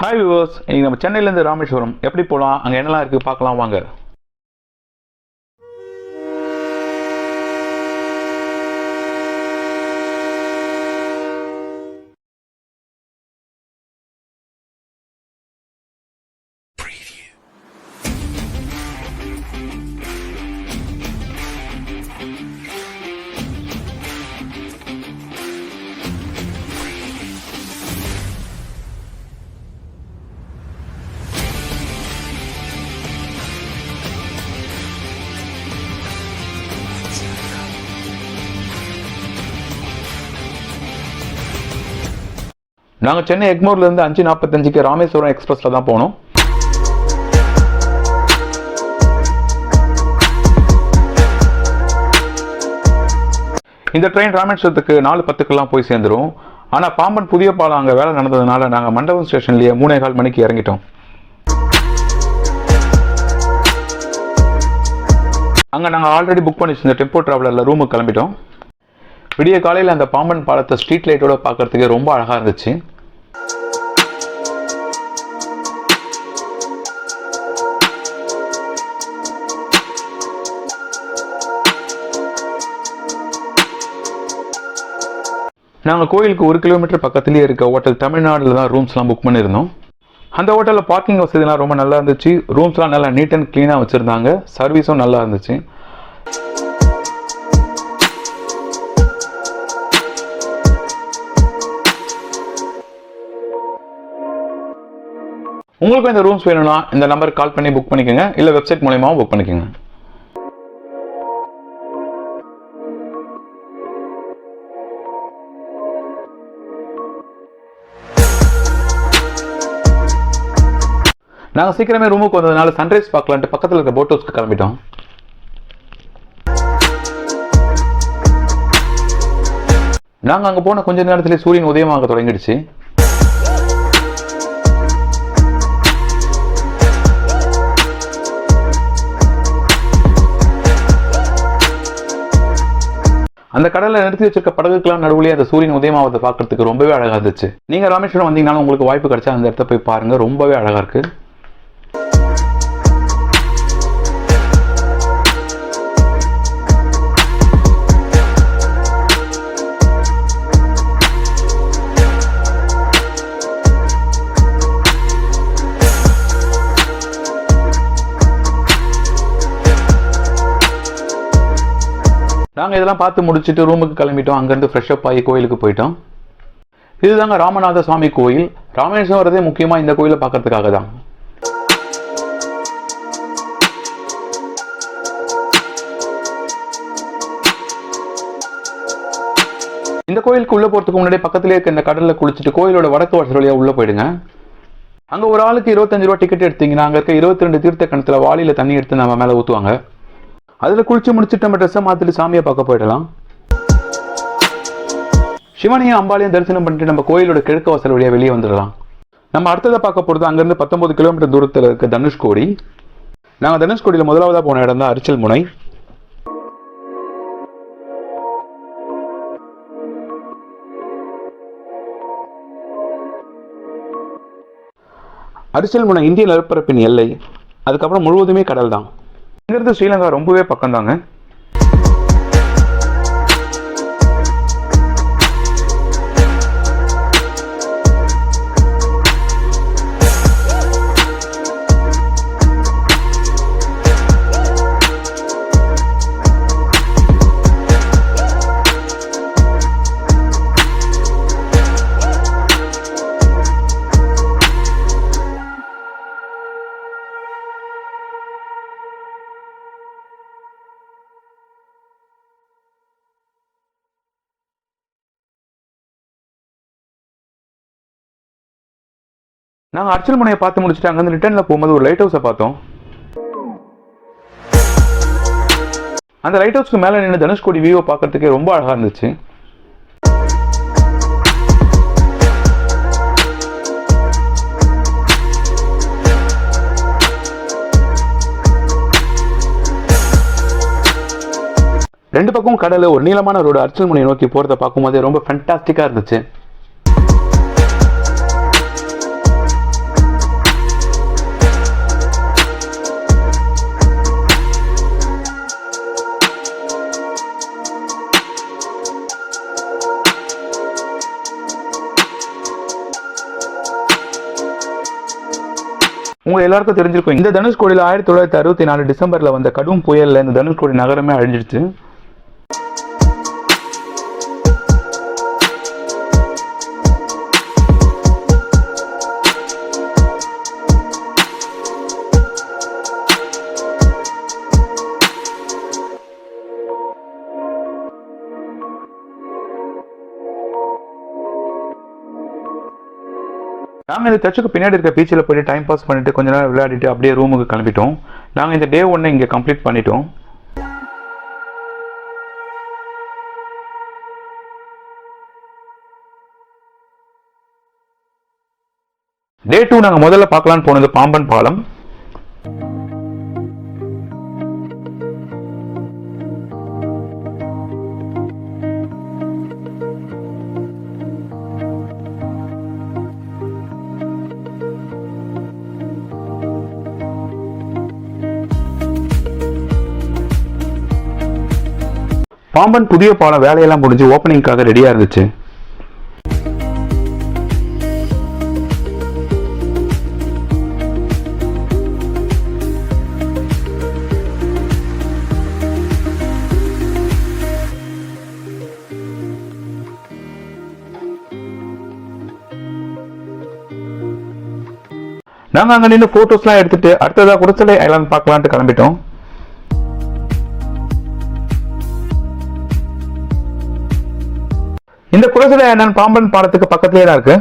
Hi viewers இன்றைக்கி நம்ம சென்னையிலேருந்து ராமேஸ்வரம் எப்படி போகலாம் அங்கே என்னெல்லாம் இருக்குது பார்க்கலாம் வாங்க. நாங்கள் சென்னை எக்மோர்லேருந்து அஞ்சு நாற்பத்தஞ்சுக்கு ராமேஸ்வரம் எக்ஸ்பிரஸில் தான் போனோம். இந்த ட்ரெயின் ராமேஸ்வரத்துக்கு நாலு பத்துக்கெல்லாம் போய் சேர்ந்துடும் ஆனால் பாம்பன் புதிய பாலம் அங்கே வேலை நடந்ததுனால நாங்கள் மண்டபம் ஸ்டேஷன்லேயே மூணே கால் மணிக்கு இறங்கிட்டோம். அங்கே நாங்கள் ஆல்ரெடி புக் பண்ணி வச்சிருந்த டெம்போ ட்ராவலரில் ரூமுக்கு கிளம்பிட்டோம். விடிய காலையில் அந்த பாம்பன் பாலத்தை ஸ்ட்ரீட் லைட்டோட பார்க்குறதுக்கே ரொம்ப அழகாக இருந்துச்சு. நாங்கள் கோயிலுக்கு ஒரு கிலோமீட்டர் பக்கத்துலேயே இருக்க ஹோட்டல் தமிழ்நாடில் தான் ரூம்ஸ்லாம் புக் பண்ணியிருந்தோம். அந்த ஹோட்டலில் பார்க்கிங் வசதிலாம் ரொம்ப நல்லா இருந்துச்சு. ரூம்ஸ்லாம் நல்லா நீட் அண்ட் க்ளீனாக வச்சுருந்தாங்க. சர்வீஸும் நல்லா இருந்துச்சு. உங்களுக்கும் இந்த ரூம்ஸ் வேணும்னா இந்த நம்பருக்கு கால் பண்ணி புக் பண்ணிக்கோங்க. இல்லை வெப்சைட் மூலயமாவும் புக் பண்ணிக்கோங்க. நாங்கள் சீக்கிரமே ரூமுக்கு வந்ததுனால சன்ரைஸ் பார்க்கலான்ட்டு பக்கத்தில் இருக்க போட் ஹவுஸ்க்கு கிளம்பிட்டோம். நாங்கள் அங்கே போன கொஞ்ச நேரத்தில் சூரியன் உதயமாக தொடங்கிடுச்சு. அந்த கடல்ல நிறுத்தி வச்சிருக்க படகுக்கெல்லாம் நடுவுலேயே அந்த சூரியன் உதயமாவதை பார்க்கறதுக்கு ரொம்பவே அழகாக இருந்துச்சு. நீங்கள் ராமேஸ்வரம் வந்தீங்கனாலும் உங்களுக்கு வாய்ப்பு கிடைச்சா அந்த இடத்த போய் பாருங்கள் ரொம்பவே அழகாக இருக்குது நாங்கள் இதெல்லாம் பார்த்து முடிச்சுட்டு ரூமுக்கு கிளம்பிட்டோம். அங்கேருந்து ஃப்ரெஷ் அப் ஆகி கோயிலுக்கு போயிட்டோம். இதுதாங்க ராமநாத சுவாமி கோயில். ராமேஸ்வரம் வரதே முக்கியமாக இந்த கோயிலை பார்க்கறதுக்காக தான். இந்த கோயிலுக்கு உள்ளே போகிறதுக்கு முன்னாடி பக்கத்துலேயே இருக்க இந்த கடலில் குளிச்சுட்டு கோயிலோட வடக்கு வாசல் வழியாக உள்ளே போயிடுங்க. அங்கே ஒரு ஆளுக்கு இருபத்தஞ்சு ரூபா டிக்கெட் எடுத்தீங்கன்னா அங்கே இருக்க இருபத்தி ரெண்டு தீர்த்த கணத்தில் வாளியில் தண்ணி எடுத்து நம்ம மேலே ஊற்றுவாங்க அதில் குளிச்சு முடிச்சுட்டு நம்ம ட்ரெஸ்ஸை மாற்றிட்டு சாமியை பார்க்க போயிடலாம். சிவனையும் அம்பாலையும் தரிசனம் பண்ணிட்டு நம்ம கோயிலோட கிழக்கு வாசல் வழியாக வெளியே வந்துடலாம். நம்ம அடுத்ததை பார்க்க போகிறது அங்கேருந்து பத்தொம்பது கிலோமீட்டர் தூரத்தில் இருக்க தனுஷ்கோடி. நாங்கள் தனுஷ்கோடியில் முதலாவதாக போன இடம் தான் அரிச்சல் முனை. அரிச்சல் முனை இந்திய நிலப்பரப்பின் எல்லை. அதுக்கப்புறம் முழுவதுமே கடல் தான் இங்கிருந்து ஸ்ரீலங்கா ரொம்பவே பக்கம் தாங்க நாங்கள் அர்ச்சல் முனையை பார்த்து முடிச்சுட்டு அங்கேருந்து ரிட்டர்னில் போகும்போது ஒரு லைட் ஹவுஸை பார்த்தோம். அந்த லைட் ஹவுஸ்க்கு மேலே நின்று தனுஷ்கோடி வியூவை பார்க்கறதுக்கே ரொம்ப அழகாக இருந்துச்சு. ரெண்டு பக்கம் கடல் ஒரு நீளமான ரோடு அர்ச்சல் முனையை நோக்கி போகிறத பார்க்கும்போதே ரொம்ப ஃபண்டாஸ்டிக்காக இருந்துச்சு. உங்க எல்லாருக்கும் தெரிஞ்சிருக்கும் இந்த தனுஷ்கோடியில் ஆயிரத்தி தொள்ளாயிரத்தி அறுபத்தி நாலு டிசம்பர்ல வந்த கடும் புயல்ல இந்த தனுஷ்கோடி நகரமே அழிஞ்சிருச்சு. நாங்கள் இந்த சர்ச்சுக்கு பின்னாடி இருக்க பீச்சில் போயிட்டு டைம் பாஸ் பண்ணிட்டு கொஞ்ச நேரம் விளையாடிட்டு அப்படியே ரூமுக்கு கிளம்பிட்டோம். நாங்கள் இந்த டே ஒன்று இங்கே கம்ப்ளீட் பண்ணிட்டோம். டே டூ நாங்கள் முதல்ல பார்க்கலான்னு போனது பாம்பன் பாலம். பாம்பன் புதிய பாலம் வேலையெல்லாம் முடிஞ்சு ஓப்பனிங்காக ரெடியாக இருந்துச்சு. நாங்கள் அங்கே நின்று ஃபோட்டோஸ்லாம் எடுத்துட்டு அடுத்ததாக குடச்சலை ஐலாண்ட் பார்க்கலான்ட்டு கிளம்பிட்டோம். இந்த குடசலை ஐலாண்ட் பாம்பன் பாலத்துக்கு பக்கத்துலேயே தான் இருக்கு.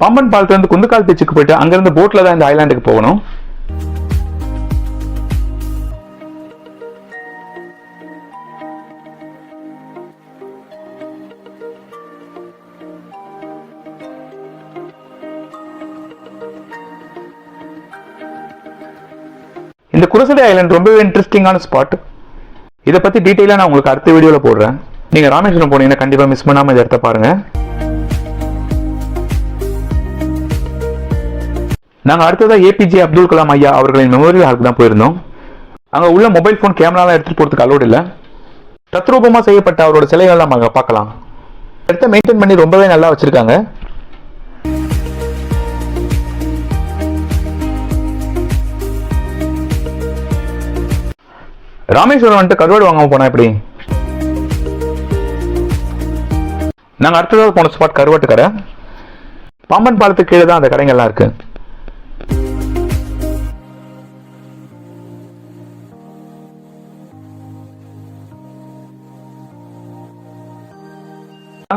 பாம்பன் பாலத்துல இருந்து குந்துக்கால் பீச்சுக்கு போயிட்டு அங்கிருந்து போட்ல தான் இந்த ஐலாண்டுக்கு போகணும். இந்த குரசடை ஐலாண்ட் ரொம்பவே இன்ட்ரெஸ்டிங்கான ஸ்பாட் இதை பற்றி டீட்டெயிலாக நான் உங்களுக்கு அடுத்த வீடியோவில் போடுறேன். நீங்கள் ராமேஸ்வரம் போனீங்கன்னா கண்டிப்பாக மிஸ் பண்ணாமல் இந்த இடத்த பாருங்கள் நாங்கள் அடுத்ததாக ஏபிஜே அப்துல் கலாம் ஐயா அவர்களின் மெமோரியல் ஹாலுக்கு தான் போயிருந்தோம். அங்கே உள்ள மொபைல் ஃபோன் கேமராலாம் எடுத்துகிட்டு போகிறதுக்கு அலோடு இல்லை. தத்ரூபமாக செய்யப்பட்ட அவரோட சிலைகள்லாம் அங்கே பார்க்கலாம். இடத்த மெயின்டைன் பண்ணி ரொம்பவே நல்லா வச்சுருக்காங்க. ராமேஸ்வரம் வந்துட்டு கருவாடு வாங்காம போனா எப்படி? நாங்க அடுத்ததாக போன ஸ்பாட் கருவாட்டு கடை. பாம்பன் பாலத்துக்கு கீழே தான் அந்த கடைங்கள்லாம் இருக்கு.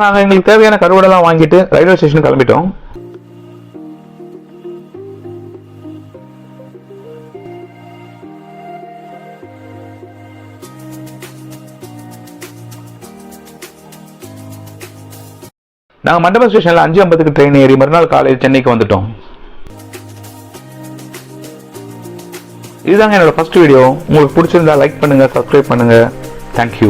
நாங்கள் எங்களுக்கு தேவையான கருவாடெல்லாம் வாங்கிட்டு ரயில்வே ஸ்டேஷன் கிளம்பிட்டோம். நாங்கள் மண்டபம் ஸ்டேஷனில் அஞ்சு ஐம்பதுக்கு ட்ரெயின் ஏறி மறுநாள் காலையில் சென்னைக்கு வந்துட்டோம். இதுதாங்க என்னோட ஃபஸ்ட் வீடியோ உங்களுக்கு பிடிச்சிருந்தா லைக் பண்ணுங்கள் சப்ஸ்கிரைப் பண்ணுங்கள் தேங்க்யூ